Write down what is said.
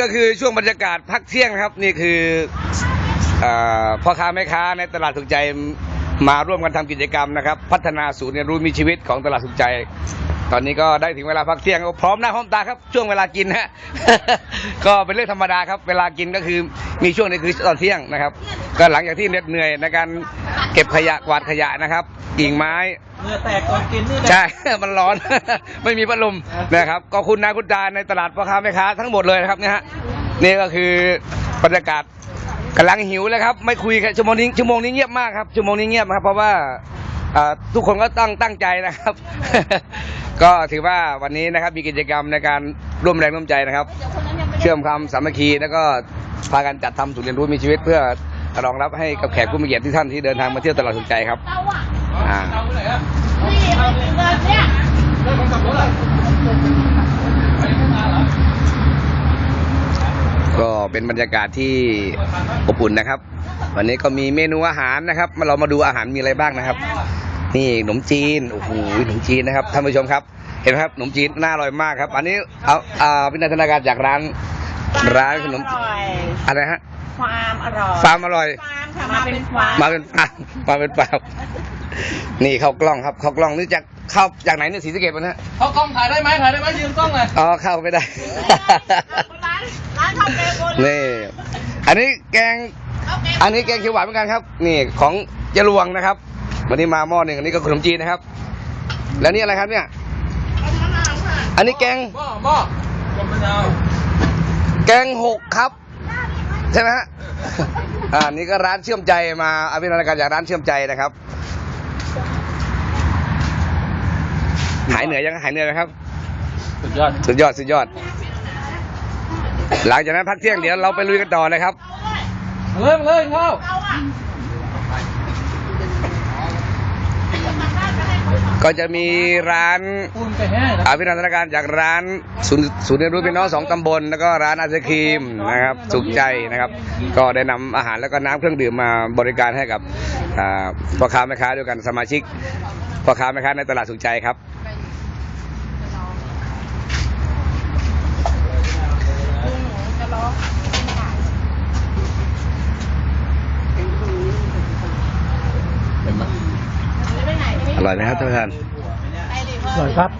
ก็คือช่วงบรรยากาศพักเที่ยงนะครับ นี่คืออพ่อค้าแม่ค้าในตลาดสุขใจมาร่วมกันทำกิจกรรมนะครับ พัฒนาศูนย์เรียนรู้มีชีวิตของตลาดสุขใจ ตอนนี้ก็ได้ถึงเวลาพักเที่ยงก็พร้อมหน้าพร้อมตาครับช่วงเวลากินฮะ ก็เป็นเรื่องธรรมดาครับเวลากินก็คือมีช่วงนี้คือตอนเที่ยงนะครับ ก็หลังจากที่เหน็ดเหนื่อยในการเก็บขยะกวาดขยะนะครับกิ่งไม้เหงื่อแตกก่อนกินนี่แหละใช่ มันร้อน ไม่มีพัดลมนะครับก็คุณนาคุณตาในตลาดพ่อค้าแม่ค้าทั้งหมดเลยนะครับเนี่ยฮะนี่ก็คือบรรยากาศกำลังหิวเลยครับ ไม่คุยกันชั่วโมงนี้ชั่วโมงนี้เงียบมากครับชั่วโมงนี้เงียบครับเพราะว่าอ่าทุกคนก็ตั้งตั้งใจนะครับ ก็ถือว่าวันนี้นะครับมีกิจกรรมในการร่วมแรงร่วมใจนะครับ เชื่อมความสามัคคีแล้วก็พากันจัดทำศูนย์เรียนรู้มีชีวิต เพื่อรองรับให้กับแขกผู้มีเกียรติที่ท่านที่เดินทางมาเที่ยวตลาดสนใจครับอ่าก็เป็นบรรยากาศที่อบอุ่นนะครับ วันนี้ก็มีเมนูอาหารนะครับ มาเรามาดูอาหารมีอะไรบ้างนะครับ นี่ขนมจีน โอ้โหขนมจีนนะครับ ท่านผู้ชมครับ เห็นไหมครับขนมจีนน่าอร่อยมากครับ อันนี้เอาอ่าเป็นนันทนาการจากร้าน ร้านขนมอร่อยอะไรฮะ ความอร่อยฟาร์มอร่อย ฟาร์มค่ะมาเป็นฟาร์มมาเป็นปลามาเป็นปลานี่ข้าวกล้องครับข้าวกล้องนี่จากเข้าจากไหนเนี่ยศรีสะเกดมันฮะเขากล้องถ่ายได้ไหมถ่ายได้ไหมยืนกล้องเลยอ๋อเข้าไม่ได้ ร้านร้านข้าวแกงโบราณนี่ อันนี้แกงข้าวแกง อันนี้แกงเขียวหวานเหมือนกันครับ นี่ของเจรวงนะครับ วันนี้มาหม้อหนึ่งอันนี้ก็ขนมจีนนะครับ แล้วนี่อะไรครับเนี่ย อันนี้แกง หม้อหม้อต้มมะนาวแกงหกครับ ใช่ไหมฮะ อ่านี่ก็ร้านเชื่อมใจมาอภินันทนาการจากร้านเชื่อมใจนะครับ หายเหนื่อยยังหายเหนื่อยไหมครับ สุดยอด สุดยอดสุดยอด หลังจากนั้นพักเที่ยงเดี๋ยวเราไปลุยกันต่อเลยครับ เริ่มเลยเข้า เอาอะ ก็จะมีร้านปูนไปแห้งนะอภินันทนาการจากร้านศูนย์ศูนย์เรียนรู้พี่น้องสองตำบล แล้วก็ร้านไอศครีมนะครับสุขใจนะครับ ก็ได้นำอาหารแล้วก็น้ำเครื่องดื่มมาบริการให้กับพ่อค้าแม่ค้าด้วยกันสมาชิกพ่อค้าแม่ค้าในตลาดสุขใจครับ อ ร่อยไหมครับท่านประธานอร่อยครับ